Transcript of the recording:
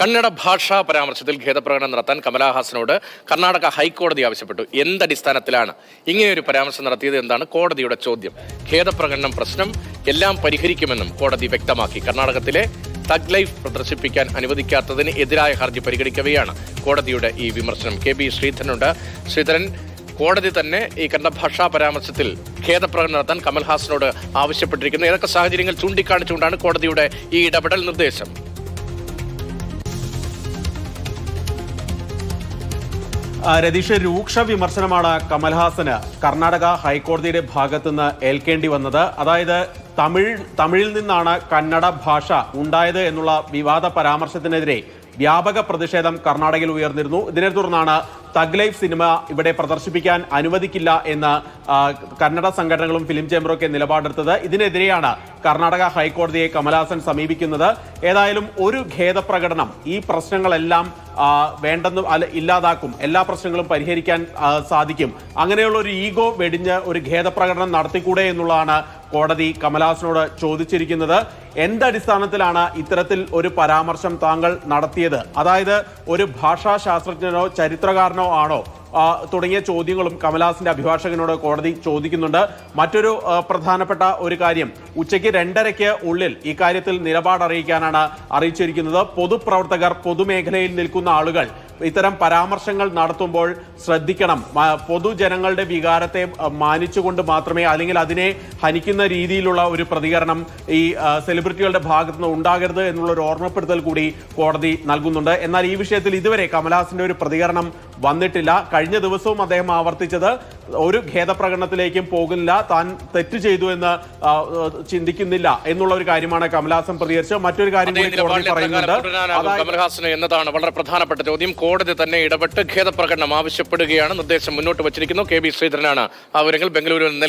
കന്നഡ ഭാഷാ പരാമർശത്തിൽ ഖേദപ്രകടനം നടത്താൻ കമലഹാസനോട് കർണാടക ഹൈക്കോടതി ആവശ്യപ്പെട്ടു. എന്തടിസ്ഥാനത്തിലാണ് ഇങ്ങനെയൊരു പരാമർശം നടത്തിയത് എന്താണ് കോടതിയുടെ ചോദ്യം. ഖേദപ്രകടനം പ്രശ്നം എല്ലാം പരിഹരിക്കുമെന്നും കോടതി വ്യക്തമാക്കി. കർണാടകത്തിലെ തഗ് ലൈഫ് പ്രദർശിപ്പിക്കാൻ അനുവദിക്കാത്തതിന് എതിരായ ഹർജി പരിഗണിക്കവെയാണ് കോടതിയുടെ ഈ വിമർശനം. K B ശ്രീധരനുണ്ട്. ശ്രീധരൻ കോടതി തന്നെ ഈ കണ്ട ഭാഷാ പരാമർശത്തിൽ ഖേദപ്രകടനം നടത്താൻ കമൽഹാസനോട് ആവശ്യപ്പെട്ടിരിക്കുന്നു. ഏതൊക്കെ സാഹചര്യങ്ങൾ ചൂണ്ടിക്കാണിച്ചുകൊണ്ടാണ് കോടതിയുടെ ഈ ഇടപെടൽ നിർദ്ദേശം? രതീഷ് രൂക്ഷ വിമർശനമാണ് കമൽഹാസന്. കർണാടക ഹൈക്കോടതിയുടെ ഭാഗത്തുനിന്ന് ഏൽക്കേണ്ടി വന്നത്. അതായത് തമിഴ് തമിഴിൽ നിന്നാണ് കന്നഡ ഭാഷ ഉണ്ടായത് എന്നുള്ള വിവാദ പരാമർശത്തിനെതിരെ വ്യാപക പ്രതിഷേധം കർണാടകയിൽ ഉയർന്നിരുന്നു. ഇതിനെ തുടർന്നാണ് തഗ് ലൈഫ് സിനിമ ഇവിടെ പ്രദർശിപ്പിക്കാൻ അനുവദിക്കില്ല എന്ന് കന്നഡ സംഘടനകളും ഫിലിം ചേംബറും ഒക്കെ നിലപാടെടുത്തത്. ഇതിനെതിരെയാണ് കർണാടക ഹൈക്കോടതിയെ കമൽഹാസൻ സമീപിക്കുന്നത്. ഏതായാലും ഒരു ഖേദപ്രകടനം ഈ പ്രശ്നങ്ങളെല്ലാം വേണ്ടെന്നും വേണ്ടെന്ന് അല്ല ഇല്ലാതാക്കും. എല്ലാ പ്രശ്നങ്ങളും പരിഹരിക്കാൻ സാധിക്കും. അങ്ങനെയുള്ള ഒരു ഈഗോ വെടിഞ്ഞ് ഒരു ഖേദപ്രകടനം നടത്തിക്കൂടെ എന്നുള്ളതാണ് കോടതി കമലഹാസനോട് ചോദിച്ചിരിക്കുന്നത്. എന്തടിസ്ഥാനത്തിലാണ് ഇത്തരത്തിൽ ഒരു പരാമർശം താങ്കൾ നടത്തിയത്? അതായത് ഒരു ഭാഷാ ശാസ്ത്രജ്ഞനോ ചരിത്രകാരനോ ആണോ ആ, തുടങ്ങിയ ചോദ്യങ്ങളും കമലഹാസിന്റെ അഭിഭാഷകനോട് കോടതി ചോദിക്കുന്നുണ്ട്. മറ്റൊരു പ്രധാനപ്പെട്ട ഒരു കാര്യം ഉച്ചയ്ക്ക് രണ്ടരയ്ക്ക് ഉള്ളിൽ ഇക്കാര്യത്തിൽ നിലപാട് അറിയിക്കാനാണ് അറിയിച്ചിരിക്കുന്നത്. പൊതുപ്രവർത്തകർ പൊതുമേഖലയിൽ നിൽക്കുന്ന ആളുകൾ ഇത്തരം പരാമർശങ്ങൾ നടത്തുമ്പോൾ ശ്രദ്ധിക്കണം. പൊതുജനങ്ങളുടെ വികാരത്തെ മാനിച്ചുകൊണ്ട് മാത്രമേ അല്ലെങ്കിൽ അതിനെ ഹനിക്കുന്ന രീതിയിലുള്ള ഒരു പ്രതികരണം ഈ സെലിബ്രിറ്റികളുടെ ഭാഗത്തു നിന്ന് ഉണ്ടാകരുത് എന്നുള്ള ഒരു ഓർമ്മപ്പെടുത്തൽ കൂടി കോടതി നൽകുന്നുണ്ട്. എന്നാൽ ഈ വിഷയത്തിൽ ഇതുവരെ കമലഹാസിന്റെ ഒരു പ്രതികരണം വന്നിട്ടില്ല. കഴിഞ്ഞ ദിവസവും അദ്ദേഹം ആവർത്തിച്ചത് ഒരു ഖേദപ്രകടനത്തിലേക്കും പോകുന്നില്ല താൻ തെറ്റ് ചെയ്തു എന്ന് ചിന്തിക്കുന്നില്ല എന്നുള്ള ഒരു കാര്യമാണ് കമലഹാസൻ പ്രതികരിച്ചത്. മറ്റൊരു കാര്യം കൂടി പറയുന്നുണ്ട്. കമൽഹാസന് എന്നതാണ് വളരെ പ്രധാനപ്പെട്ട ചോദ്യം. കോടതി തന്നെ ഇടപെട്ട് ഖേദപ്രകടനം ആവശ്യപ്പെടുകയാണ് നിർദ്ദേശം മുന്നോട്ട് വച്ചിരിക്കുന്നു. കെ ബി ശ്രീധരനാണ് ആ വിവരങ്ങൾ ബംഗളൂരുവിൽ നൽകി